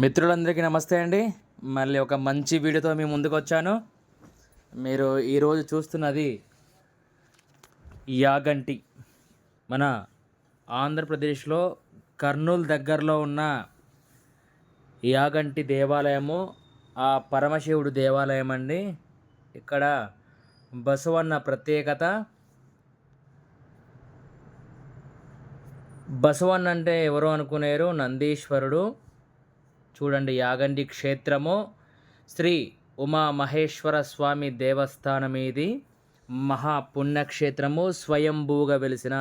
మిత్రులందరికీ నమస్తే అండి. మళ్ళీ ఒక మంచి వీడియోతో మీ ముందుకు వచ్చాను మీరు ఈరోజు చూస్తున్నది యాగంటి. మన ఆంధ్రప్రదేశ్లో కర్నూలు దగ్గరలో ఉన్న యాగంటి దేవాలయము ఆ పరమశివుడు దేవాలయం అండి. ఇక్కడ బసవన్న ప్రత్యేకత. బసవన్న అంటే ఎవరు అనుకునేరు నందీశ్వరుడు. చూడండి యాగండి క్షేత్రము శ్రీ ఉమా మహేశ్వర స్వామి దేవస్థానం ఇది మహా పుణ్యక్షేత్రము స్వయంభూగా వెలిసిన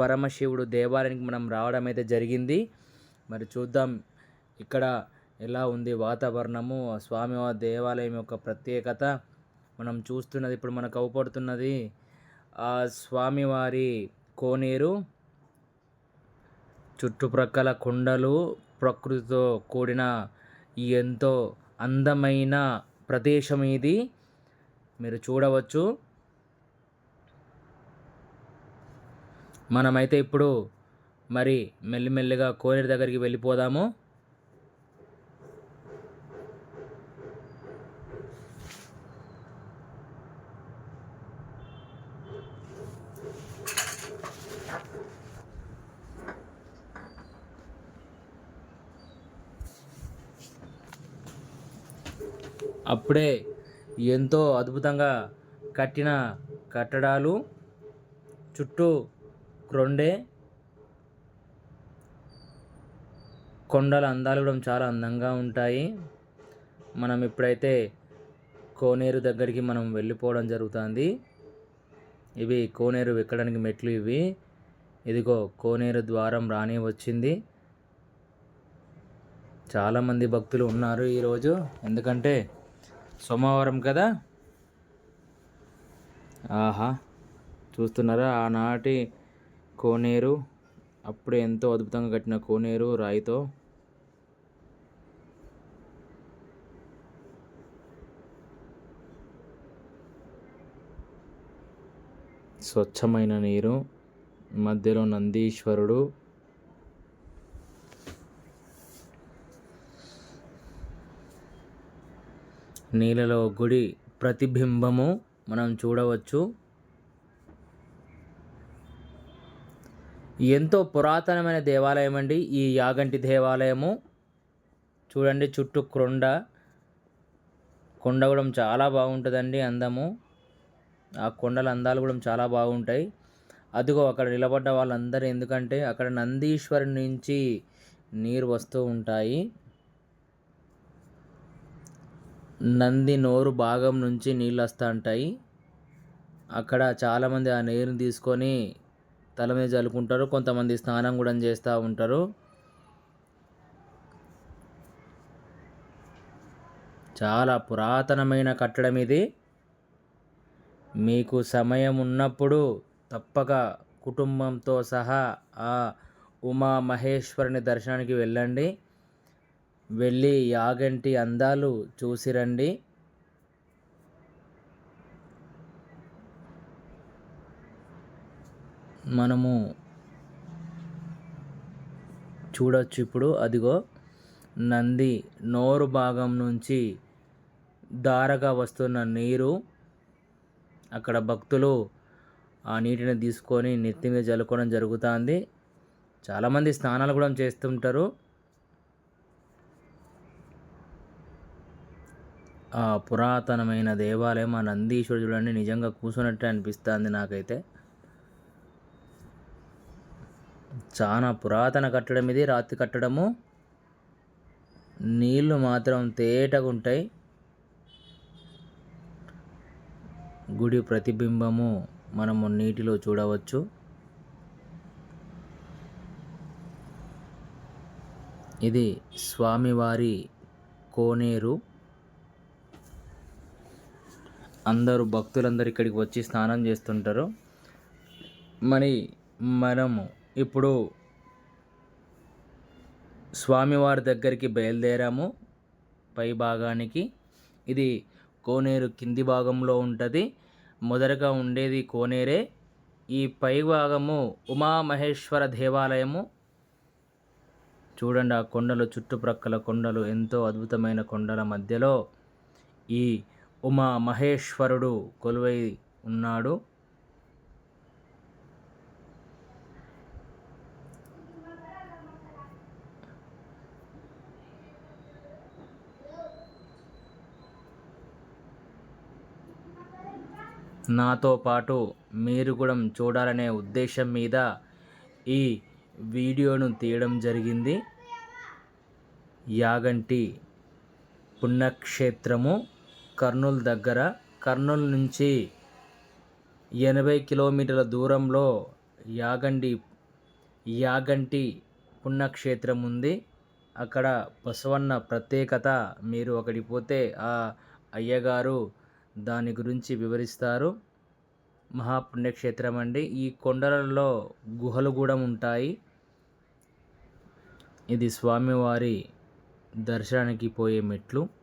పరమశివుడు దేవాలయానికి మనం రావడం అయితే జరిగింది. మరి చూద్దాం ఇక్కడ ఎలా ఉంది వాతావరణము ఆ దేవాలయం యొక్క ప్రత్యేకత. మనం చూస్తున్నది ఇప్పుడు మనకు అవపడుతున్నది ఆ స్వామివారి కోనేరు చుట్టుప్రక్కల కొండలు ప్రకృతితో కూడిన ఈ ఎంతో అందమైన ప్రదేశం ఇది. మీరు చూడవచ్చు. మనమైతే ఇప్పుడు మరి మెల్లిమెల్లిగా కోనేరు దగ్గరికి వెళ్ళిపోదాము. అప్పుడే ఎంతో అద్భుతంగా కట్టిన కట్టడాలు చుట్టూ క్రొండే కొండల అందాలు కూడా చాలా అందంగా ఉంటాయి. మనం ఇప్పుడైతే కోనేరు దగ్గరికి మనం వెళ్ళిపోవడం జరుగుతుంది. ఇవి కోనేరు ఎక్కడానికి మెట్లు ఇవి. ఇదిగో కోనేరు ద్వారం రాని వచ్చింది. చాలామంది భక్తులు ఉన్నారు ఈరోజు ఎందుకంటే సోమవారం కదా? ఆహా చూస్తున్నారా? ఆనాటి కోనేరు అప్పుడు ఎంతో అద్భుతంగా కట్టిన కోనేరు రాయితో. స్వచ్ఛమైన నీరు మధ్యలో నందీశ్వరుడు నీళ్ళలో గుడి ప్రతిబింబము మనం చూడవచ్చు. ఎంతో పురాతనమైన దేవాలయం అండి ఈ యాగంటి దేవాలయము. చూడండి చుట్టూ కొండ. కొండ కూడా చాలా బాగుంటుందండి అందము. ఆ కొండల అందాలు కూడా చాలా బాగుంటాయి. అదిగో అక్కడ నిలబడ్డ వాళ్ళందరూ ఎందుకంటే అక్కడ నందీశ్వరి నుంచి నీరు వస్తూ ఉంటాయి. నంది నోరు భాగం నుంచి నీళ్ళు వస్తూ ఉంటాయి అక్కడ చాలామంది ఆ నీరుని తీసుకొని తల మీద చల్లుకుంటారు కొంతమంది స్నానం కూడా చేస్తూ ఉంటారు. చాలా పురాతనమైన కట్టడం ఇది. మీకు సమయం ఉన్నప్పుడు తప్పక కుటుంబంతో సహా ఆ ఉమా మహేశ్వరుని దర్శనానికి వెళ్ళండి. వెళ్ళి యాగంటి అందాలు చూసి రండి మనము చూడొచ్చు ఇప్పుడు. అదిగో నంది నోరు భాగం నుంచి దారగా వస్తున్న నీరు. అక్కడ భక్తులు ఆ నీటిని తీసుకొని నెత్తి మీద జల్లుకోవడం జరుగుతుంది. చాలామంది స్నానాలు కూడా చేస్తుంటారు. పురాతనమైన దేవాలయం ఆ నందీశ్వరుడు చూడండి నిజంగా కూర్చున్నట్టే అనిపిస్తుంది నాకైతే. చాలా పురాతన కట్టడం ఇది రాతి కట్టడము. నీళ్ళు మాత్రం తేటగా ఉంటాయి గుడి ప్రతిబింబము మనము నీటిలో చూడవచ్చు. ఇది స్వామివారి కోనేరు. అందరూ భక్తులందరూ ఇక్కడికి వచ్చి స్నానం చేస్తుంటారు. మరి మనము ఇప్పుడు స్వామివారి దగ్గరికి బయలుదేరాము. పై భాగానికి. ఇది కోనేరు కింది భాగంలో ఉంటుంది. మొదటగా ఉండేది కోనేరే. ఈ పై భాగము ఉమామహేశ్వర దేవాలయము. చూడండి ఆ కొండలు చుట్టుప్రక్కల కొండలు ఎంతో అద్భుతమైన కొండల మధ్యలో ఈ ఉమా మహేశ్వరుడు కొలువై ఉన్నాడు. నాతో పాటు మీరు కూడా చూడాలనే ఉద్దేశం మీద ఈ వీడియోను తీయడం జరిగింది. యాగంటి పుణ్యక్షేత్రము కర్నూలు దగ్గర కర్నూలు నుంచి ఎనభై కిలోమీటర్ల దూరంలో యాగండి యాగంటి పుణ్యక్షేత్రం ఉంది. అక్కడ బసవన్న ప్రత్యేకత మీరు అక్కడికి పోతే ఆ అయ్యగారు దాని గురించి వివరిస్తారు. మహాపుణ్యక్షేత్రం అండి. ఈ కొండలలో గుహలు కూడా ఉంటాయి. ఇది స్వామివారి దర్శనానికి పోయే మెట్లు.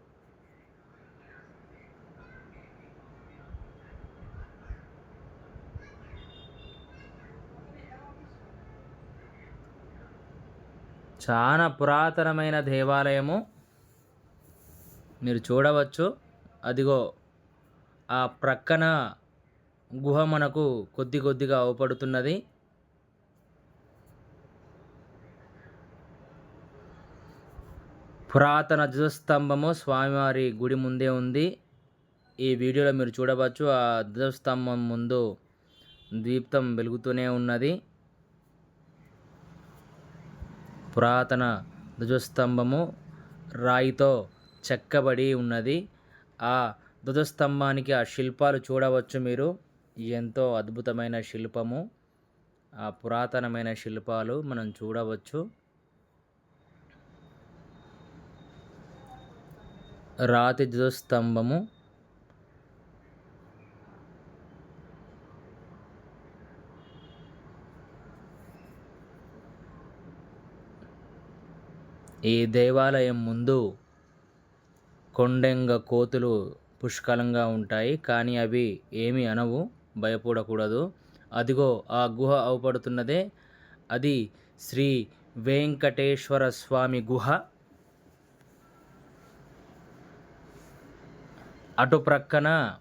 చాలా పురాతనమైన దేవాలయము. మీరు చూడవచ్చు. అదిగో ఆ ప్రక్కన గుహ మనకు కొద్ది కొద్దిగా అవపడుతున్నది. పురాతన ధ్వజస్తంభము స్వామివారి గుడి ముందే ఉంది. ఈ వీడియోలో మీరు చూడవచ్చు ఆ ధ్వజస్తంభం ముందు దీప్తం వెలుగుతూనే ఉన్నది. పురాతన ధ్వజస్తంభము రాయితో చెక్కబడి ఉన్నది. ఆ ధ్వజస్తంభానికి ఆ శిల్పాలు చూడవచ్చు మీరు. ఎంతో అద్భుతమైన శిల్పము. ఆ పురాతనమైన శిల్పాలు మనం చూడవచ్చు. రాతి ధ్వజస్తంభము ఈ దేవాలయం ముందు కొండెంగ కోతులు పుష్కలంగా ఉంటాయి కానీ అవి ఏమి అనవు భయపడకూడదు. అదిగో ఆ గుహ అవపడుతున్నదే. అది శ్రీ వెంకటేశ్వర స్వామి గుహ. అటు ప్రక్కన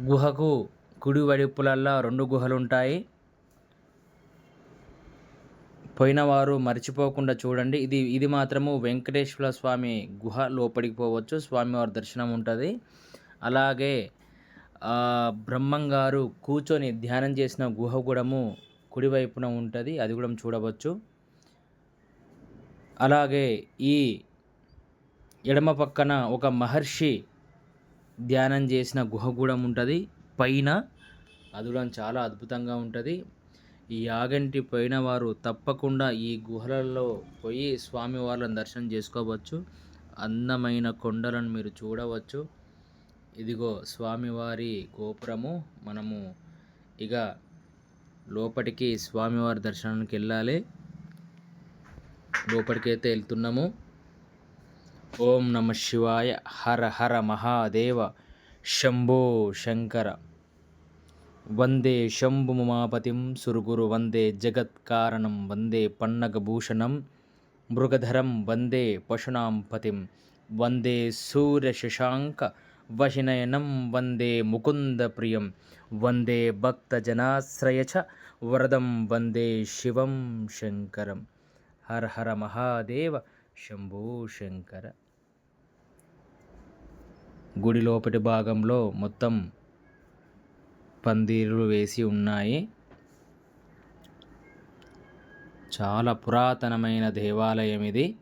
గుహకు కుడివైపులల్లా రెండు గుహలుంటాయి. పోయిన పోయినవారు మర్చిపోకుండా చూడండి. ఇది ఇది మాత్రము వెంకటేశ్వర స్వామి గుహ లోపలికి పోవచ్చు. స్వామివారి దర్శనం ఉంటుంది. అలాగే బ్రహ్మంగారు కూర్చొని ధ్యానం చేసిన గుహ కూడాము కుడివైపున ఉంటుంది. అది కూడా చూడవచ్చు. అలాగే ఈ ఎడమ పక్కన ఒక మహర్షి ధ్యానం చేసిన గుహ కూడా ఉంటుంది. పైన అది కూడా చాలా అద్భుతంగా ఉంటుంది. ఈ యాగంటి పోయిన వారు తప్పకుండా ఈ గుహలలో పోయి స్వామివార్లను దర్శనం చేసుకోవచ్చు. అందమైన కొండలను మీరు చూడవచ్చు. ఇదిగో స్వామివారి గోపురము. మనము ఇక లోపలికి స్వామివారి దర్శనానికి వెళ్ళాలి. లోపలికైతే వెళ్తున్నాము. ఓం నమ శివాయ. హర హర మహాదేవ. శంభో శంకర. వందే శంభుమాపతిం సురుగురు వందే జగత్కారణం వందే పన్నగభూషణం మృగధరం వందే పశునాంపతిం వందే సూర్యశశాంక వశినయనం వందే ముకుందప్రియం వందే భక్తజనాశ్రయచ వరదం వందే శివం శంకరం. హర హర మహాదేవ శంభో శంకర. గుడి లోపటి భాగంలో మొత్తం పందిర్లు వేసి ఉన్నాయి. చాలా పురాతనమైన దేవాలయం ఇది.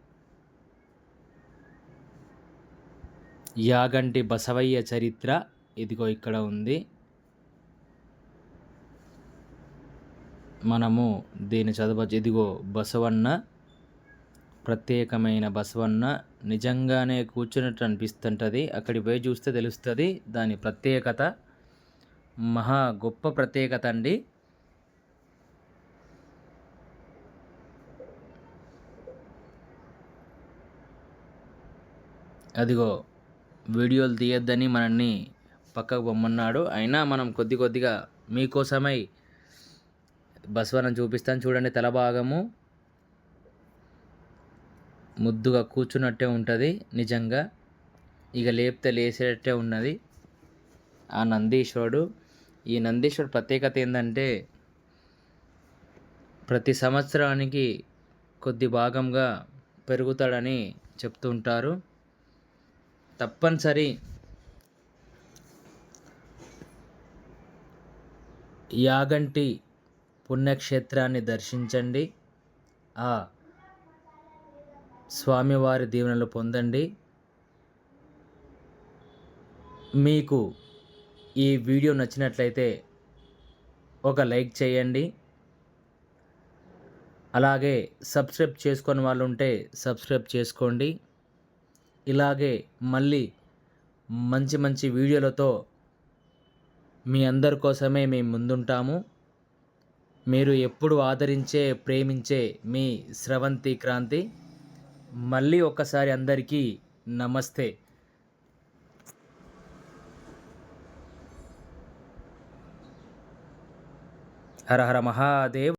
యాగంటి బసవయ్య చరిత్ర ఇదిగో ఇక్కడ ఉంది. మనము దీన్ని చదవ ఇదిగో బసవన్న ప్రత్యేకమైన బసవన్న నిజంగానే కూర్చున్నట్టు అనిపిస్తుంటుంది. అక్కడికి పోయి చూస్తే తెలుస్తుంది దాని ప్రత్యేకత. మహా గొప్ప ప్రత్యేకత అండి. అదిగో వీడియోలు తీయొద్దని మనల్ని పక్కకు పొమ్మన్నాడు. అయినా మనం కొద్ది కొద్దిగా మీకోసమై బస్వనం చూపిస్తాను. చూడండి తల భాగము ముద్దుగా కూర్చున్నట్టే ఉంటుంది నిజంగా. ఇక లేపితే లేసేటట్టే ఉన్నది. ఆ నందీశ్వరుడు ఈ నందీశ్వర్ ప్రత్యేకత ఏంటంటే ప్రతి సంవత్సరానికి కొద్ది భాగంగా పెరుగుతాడని చెప్తుంటారు తప్పనిసరి యాగంటి పుణ్యక్షేత్రాన్ని దర్శించండి. ఆ స్వామివారి దీవెనలు పొందండి. మీకు ఈ వీడియో నచ్చినట్లయితే ఒక లైక్ చేయండి. అలాగే సబ్స్క్రైబ్ చేసుకొని వాళ్ళు ఉంటే సబ్స్క్రైబ్ చేసుకోండి. ఇలాగే మళ్ళీ మంచి మంచి వీడియోలతో మీ అందరి కోసమే మేము ముందుంటాము. మీరు ఎప్పుడు ఆదరించే ప్రేమించే మీ స్రవంతి క్రాంతి. మళ్ళీ ఒక్కసారి అందరికీ నమస్తే. హర హర మహాదేవ్